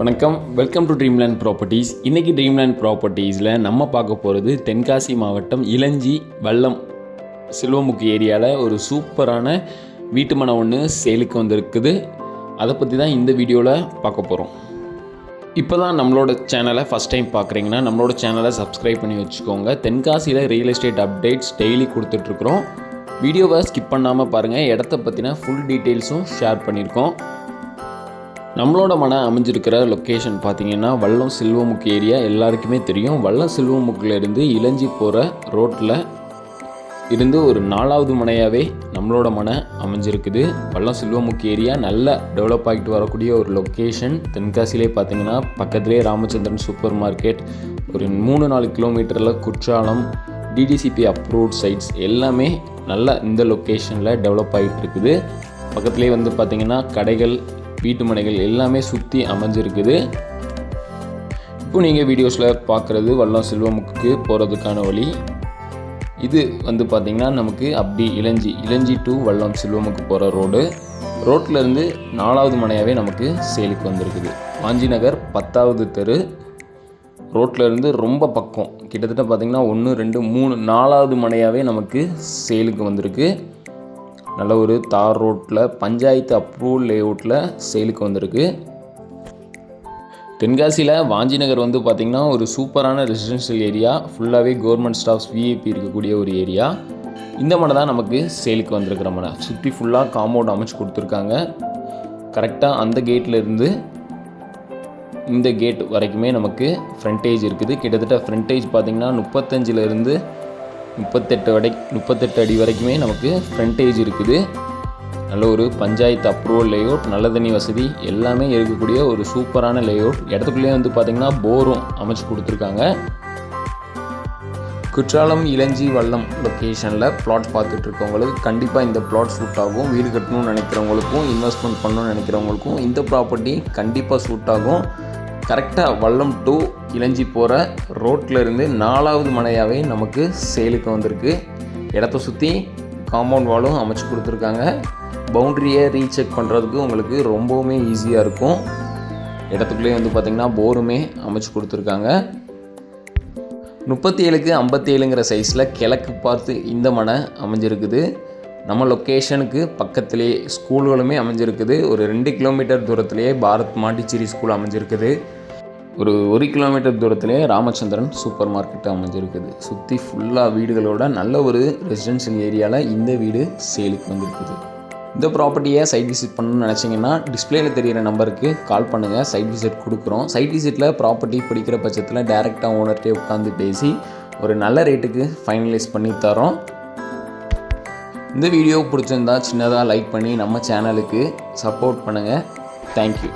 வணக்கம். Welcome to Dreamland properties இன்றைக்கி Dreamland ப்ராப்பர்ட்டிஸில் நம்ம பார்க்க போகிறது தென்காசி மாவட்டம் இளஞ்சி வல்லம் சில்வமுக்கு ஏரியாவில் ஒரு சூப்பரான வீட்டு மனை ஒன்று சேலுக்கு வந்திருக்குது. அதை பற்றி தான் இந்த வீடியோவில் பார்க்க போகிறோம் இப்போ தான் நம்மளோட சேனலை ஃபஸ்ட் டைம் பார்க்குறீங்கன்னா நம்மளோட சேனலை சப்ஸ்கிரைப் பண்ணி வச்சுக்கோங்க. தென்காசியில் ரியல் எஸ்டேட் அப்டேட்ஸ் டெய்லி கொடுத்துட்ருக்குறோம். வீடியோவை ஸ்கிப் பண்ணாமல் பாருங்கள் இடத்த பற்றின ஃபுல் டீட்டெயில்ஸும் ஷேர் பண்ணியிருக்கோம். நம்மளோட மன அமைஞ்சிருக்கிற லொக்கேஷன் பார்த்தீங்கன்னா வல்லம் செல்வமுக்கு ஏரியா எல்லாருக்குமே தெரியும். வல்லம் சில்வமுக்கில் இருந்து இளஞ்சி போகிற ரோட்டில் இருந்து ஒரு நாலாவது மனையாகவே நம்மளோட மனை அமைஞ்சிருக்குது. வல்லம் செல்வமுக்கு ஏரியா நல்ல டெவலப் ஆகிட்டு வரக்கூடிய ஒரு லொக்கேஷன் தென்காசியிலே பார்த்தீங்கன்னா பக்கத்துலேயே ராமச்சந்திரன் சூப்பர் மார்க்கெட். ஒரு மூணு நாலு கிலோமீட்டரில் குற்றாலம் டிடிசிபி அப்ரூவ்ட் சைட்ஸ் எல்லாமே நல்ல இந்த லொக்கேஷனில் டெவலப் ஆகிட்டு இருக்குது. பக்கத்துலேயே வந்து பார்த்திங்கன்னா கடைகள் வீட்டு மனைகள் எல்லாமே சுற்றி அமைஞ்சிருக்குது. இப்போ நீங்கள் வீடியோஸில் பார்க்குறது வல்லம் செல்வமுக்கு போகிறதுக்கான வழி. இது வந்து பார்த்திங்கன்னா நமக்கு அப்படி இளஞ்சி இளஞ்சி டு வல்லம் செல்வமுக்கு போகிற ரோடு ரோட்டில் இருந்து நாலாவது மனையாகவே நமக்கு சேலுக்கு வந்திருக்குது. வாஞ்சி நகர் பத்தாவது தெரு. ரோட்டில் இருந்து ரொம்ப பக்கம். கிட்டத்தட்ட பார்த்திங்கன்னா ஒன்று ரெண்டு மூணு நாலாவது மனையாகவே நமக்கு சேலுக்கு வந்திருக்கு. நல்ல ஒரு தார் ரோட்டில் பஞ்சாயத்து அப்ரூவல் லேஅவுட்டில் சேலுக்கு வந்திருக்கு. தென்காசியில் வாஞ்சி நகர் வந்து பார்த்திங்கன்னா ஒரு சூப்பரான ரெசிடென்ஷியல் ஏரியா ஃபுல்லாகவே கவர்மெண்ட் ஸ்டாஃப்ஸ் விஐபி இருக்கக்கூடிய ஒரு ஏரியா இந்த மனை தான் நமக்கு சேலுக்கு வந்திருக்கிற மனை சுற்றி ஃபுல்லாக காம்பவுண்ட் அமைச்சு கொடுத்துருக்காங்க. கரெக்டாக அந்த கேட்டில் இருந்து இந்த கேட் வரைக்குமே நமக்கு ஃப்ரண்டேஜ் இருக்குது. கிட்டத்தட்ட ஃப்ரண்டேஜ் பார்த்திங்கன்னா முப்பத்தஞ்சிலேருந்து முப்பத்தெட்டு வடை முப்பத்தெட்டு அடி வரைக்குமே நமக்கு ஃப்ரண்டேஜ் இருக்குது. நல்ல ஒரு பஞ்சாயத்து அப்ரூவல் லேஅவுட் நல்ல தண்ணி வசதி எல்லாமே இருக்கக்கூடிய ஒரு சூப்பரான லேஅவுட் இடத்துக்குள்ளேயே வந்து பார்த்திங்கன்னா போரும் அமைச்சு கொடுத்துருக்காங்க. குற்றாலம் இளஞ்சி வல்லம் லொக்கேஷனில் பிளாட் பார்த்துட்டு இருக்கவங்களுக்கு கண்டிப்பாக இந்த பிளாட் சூட் ஆகும். வீடு கட்டணும்னு நினைக்கிறவங்களுக்கும் இன்வெஸ்ட்மெண்ட் பண்ணணும்னு நினைக்கிறவங்களுக்கும் இந்த ப்ராப்பர்ட்டி கண்டிப்பாக சூட் ஆகும். கரெக்டாக வல்லம் டு இளஞ்சி போகிற ரோட்டில் இருந்து நாலாவது மனையாகவே நமக்கு சேலுக்கு வந்திருக்கு. இடத்த சுற்றி காம்பவுண்ட் வாலும் அமைச்சு கொடுத்துருக்காங்க. பவுண்ட்ரியை ரீசெக் பண்ணுறதுக்கு உங்களுக்கு ரொம்பவுமே ஈஸியாக இருக்கும். இடத்துக்குள்ளேயே வந்து பார்த்திங்கன்னா போருமே அமைச்சு கொடுத்துருக்காங்க. முப்பத்தி ஏழுக்கு ஐம்பத்தி ஏழுங்கிற சைஸில் கிழக்கு பார்த்து இந்த மனை அமைஞ்சிருக்குது. நம்ம லொக்கேஷனுக்கு பக்கத்துலேயே ஸ்கூல்களுமே அமைஞ்சிருக்குது. ஒரு ரெண்டு கிலோமீட்டர் தூரத்துலேயே பாரத் மாண்டிச்சேரி ஸ்கூல் அமைஞ்சிருக்குது. ஒரு ஒரு கிலோமீட்டர் தூரத்துலேயே ராமச்சந்திரன் சூப்பர் மார்க்கெட் அமைஞ்சிருக்குது. சுற்றி ஃபுல்லாக வீடுகளோட நல்ல ஒரு ரெசிடென்ஷியல் ஏரியாவில் இந்த வீடு சேலுக்கு வந்திருக்குது. இந்த ப்ராப்பர்ட்டியை சைட் விசிட் பண்ணணும்னு நினச்சிங்கன்னா டிஸ்பிளேல தெரிகிற நம்பருக்கு கால் பண்ணுங்கள் சைட் விசிட் கொடுக்குறோம். சைட் விசிட்டில் ப்ராப்பர்ட்டி பிடிக்கிற பட்சத்தில் டேரெக்டாக ஓனர்கிட்டே உட்காந்து பேசி ஒரு நல்ல ரேட்டுக்கு ஃபைனலைஸ் பண்ணி தரோம். இந்த வீடியோ பிடிச்சிருந்தா சின்னதாக லைக் பண்ணி நம்ம சேனலுக்கு சப்போர்ட் பண்ணுங்கள் தேங்க்யூ